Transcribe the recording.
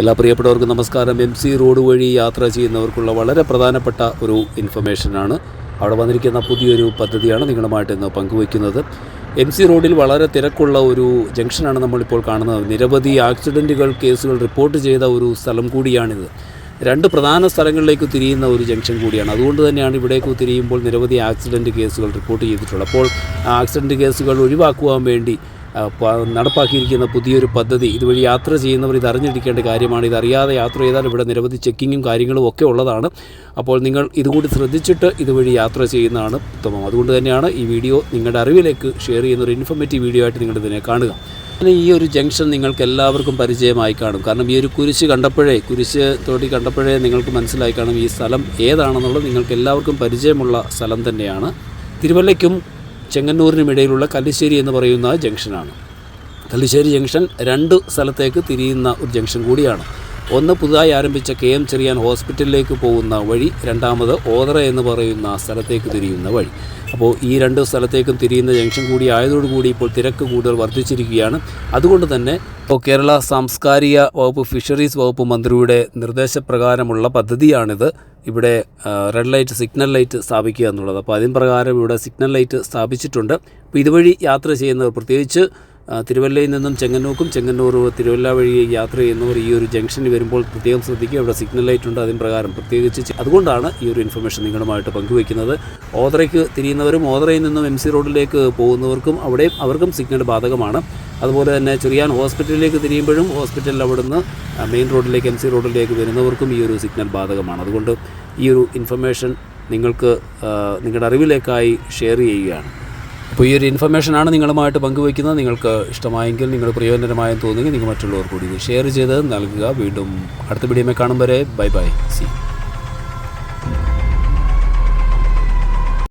എല്ലാ പ്രിയപ്പെട്ടവർക്കും നമസ്കാരം. എം സി റോഡ് വഴി യാത്ര ചെയ്യുന്നവർക്കുള്ള വളരെ പ്രധാനപ്പെട്ട ഒരു ഇൻഫർമേഷനാണ്. അവിടെ വന്നിരിക്കുന്ന പുതിയൊരു പദ്ധതിയാണ് നിങ്ങളുമായിട്ട് ഇന്ന് പങ്കുവയ്ക്കുന്നത്. എം സി റോഡിൽ വളരെ തിരക്കുള്ള ഒരു ജംഗ്ഷനാണ് നമ്മളിപ്പോൾ കാണുന്നത്. നിരവധി ആക്സിഡന്റുകൾ കേസുകൾ റിപ്പോർട്ട് ചെയ്ത ഒരു സ്ഥലം കൂടിയാണിത്. രണ്ട് പ്രധാന സ്ഥലങ്ങളിലേക്ക് തിരിയുന്ന ഒരു ജംഗ്ഷൻ കൂടിയാണ്. അതുകൊണ്ട് തന്നെയാണ് ഇവിടേക്ക് തിരിയുമ്പോൾ നിരവധി ആക്സിഡന്റ് കേസുകൾ റിപ്പോർട്ട് ചെയ്തിട്ടുള്ളത്. അപ്പോൾ ആക്സിഡന്റ് കേസുകൾ ഒഴിവാക്കുവാൻ വേണ്ടി നടപ്പാക്കിയിരിക്കുന്ന പുതിയൊരു പദ്ധതി ഇതുവഴി യാത്ര ചെയ്യുന്നവർ ഇത് അറിഞ്ഞിരിക്കേണ്ട കാര്യമാണ്. ഇതറിയാതെ യാത്ര ചെയ്താൽ ഇവിടെ നിരവധി ചെക്കിങ്ങും കാര്യങ്ങളും ഒക്കെ ഉള്ളതാണ്. അപ്പോൾ നിങ്ങൾ ഇതുകൂടി ശ്രദ്ധിച്ചിട്ട് ഇതുവഴി യാത്ര ചെയ്യുന്നതാണ് ഉത്തമം. അതുകൊണ്ട് തന്നെയാണ് ഈ വീഡിയോ നിങ്ങളുടെ അറിവിലേക്ക് ഷെയർ ചെയ്യുന്ന ഒരു ഇൻഫർമേറ്റീവ് വീഡിയോ ആയിട്ട് നിങ്ങൾ ഇതിനെ കാണുക. പിന്നെ ഈ ഒരു ജംഗ്ഷൻ നിങ്ങൾക്ക് എല്ലാവർക്കും പരിചയമായി കാണും. കാരണം ഈ ഒരു കുരിശ് കണ്ടപ്പോഴേ കുരിശ് തോട്ടി കണ്ടപ്പോഴേ നിങ്ങൾക്ക് മനസ്സിലായി കാണും ഈ സ്ഥലം ഏതാണെന്നുള്ളത്. നിങ്ങൾക്ക് എല്ലാവർക്കും പരിചയമുള്ള സ്ഥലം തന്നെയാണ്. തിരുവല്ലയ്ക്കും ചെങ്ങന്നൂരിനും ഇടയിലുള്ള കല്ലിശ്ശേരി എന്ന് പറയുന്ന ജംഗ്ഷനാണ്. കല്ലിശ്ശേരി ജംഗ്ഷൻ രണ്ട് സ്ഥലത്തേക്ക് തിരിയുന്ന ഒരു ജംഗ്ഷൻ കൂടിയാണ്. ഒന്ന് പുതുതായി ആരംഭിച്ച കെ എം ചെറിയാൻ ഹോസ്പിറ്റലിലേക്ക് പോകുന്ന വഴി രണ്ടാമത് ഓതറ എന്ന് പറയുന്ന സ്ഥലത്തേക്ക് തിരിയുന്ന വഴി. അപ്പോൾ ഈ രണ്ട് സ്ഥലത്തേക്കും തിരിയുന്ന ജംഗ്ഷൻ കൂടി ആയതോടുകൂടി ഇപ്പോൾ തിരക്ക് കൂടുതൽ വർദ്ധിച്ചിരിക്കുകയാണ്. അതുകൊണ്ട് തന്നെ ഇപ്പോൾ കേരള സാംസ്കാരിക വകുപ്പ് ഫിഷറീസ് വകുപ്പ് മന്ത്രിയുടെ നിർദ്ദേശപ്രകാരമുള്ള പദ്ധതിയാണിത്. ഇവിടെ റെഡ് ലൈറ്റ് സിഗ്നൽ ലൈറ്റ് സ്ഥാപിക്കുക എന്നുള്ളത്. അപ്പോൾ അതിന് പ്രകാരം ഇവിടെ സിഗ്നൽ ലൈറ്റ് സ്ഥാപിച്ചിട്ടുണ്ട്. അപ്പോൾ ഇതുവഴി യാത്ര ചെയ്യുന്നവർ പ്രത്യേകിച്ച് തിരുവല്ലയിൽ നിന്നും ചെങ്ങന്നൂർക്കും ചെങ്ങന്നൂർ തിരുവല്ല വഴി യാത്ര ചെയ്യുന്നവർ ഈ ഒരു ജംഗ്ഷനിൽ വരുമ്പോൾ പ്രത്യേകം ശ്രദ്ധിക്കുക. അവിടെ സിഗ്നൽ ലൈറ്റ് ഉണ്ട്. അതിന് പ്രകാരം പ്രത്യേകിച്ച് അതുകൊണ്ടാണ് ഈ ഒരു ഇൻഫർമേഷൻ നിങ്ങളുമായിട്ട് പങ്കുവയ്ക്കുന്നത്. ഓതറയ്ക്ക് തിരിയുന്നവരും ഓതറയിൽ നിന്നും എം സി റോഡിലേക്ക് പോകുന്നവർക്കും അവിടെ അവർക്കും സിഗ്നൽ ബാധകമാണ്. അതുപോലെ തന്നെ ചെറിയാൻ ഹോസ്പിറ്റലിലേക്ക് തിരിയുമ്പോഴും ഹോസ്പിറ്റലിൽ അവിടുന്ന് മെയിൻ റോഡിലേക്ക് എം സി റോഡിലേക്ക് വരുന്നവർക്കും ഈ ഒരു സിഗ്നൽ ബാധകമാണ്. അതുകൊണ്ട് ഈ ഒരു ഇൻഫർമേഷൻ നിങ്ങൾക്ക് നിങ്ങളുടെ അറിവിലേക്കായി ഷെയർ ചെയ്യുകയാണ്. അപ്പോൾ ഈ ഒരു ഇൻഫർമേഷനാണ് നിങ്ങളുമായിട്ട് പങ്കുവയ്ക്കുന്നത്. നിങ്ങൾക്ക് ഇഷ്ടമായെങ്കിൽ നിങ്ങൾ പ്രയോജനമായെന്ന് തോന്നുമെങ്കിൽ നിങ്ങൾ മറ്റുള്ളവർ കൂടി ഷെയർ ചെയ്ത് നൽകുക. വീണ്ടും അടുത്ത വീഡിയോയിൽ കാണും വരെ. Bye bye. സി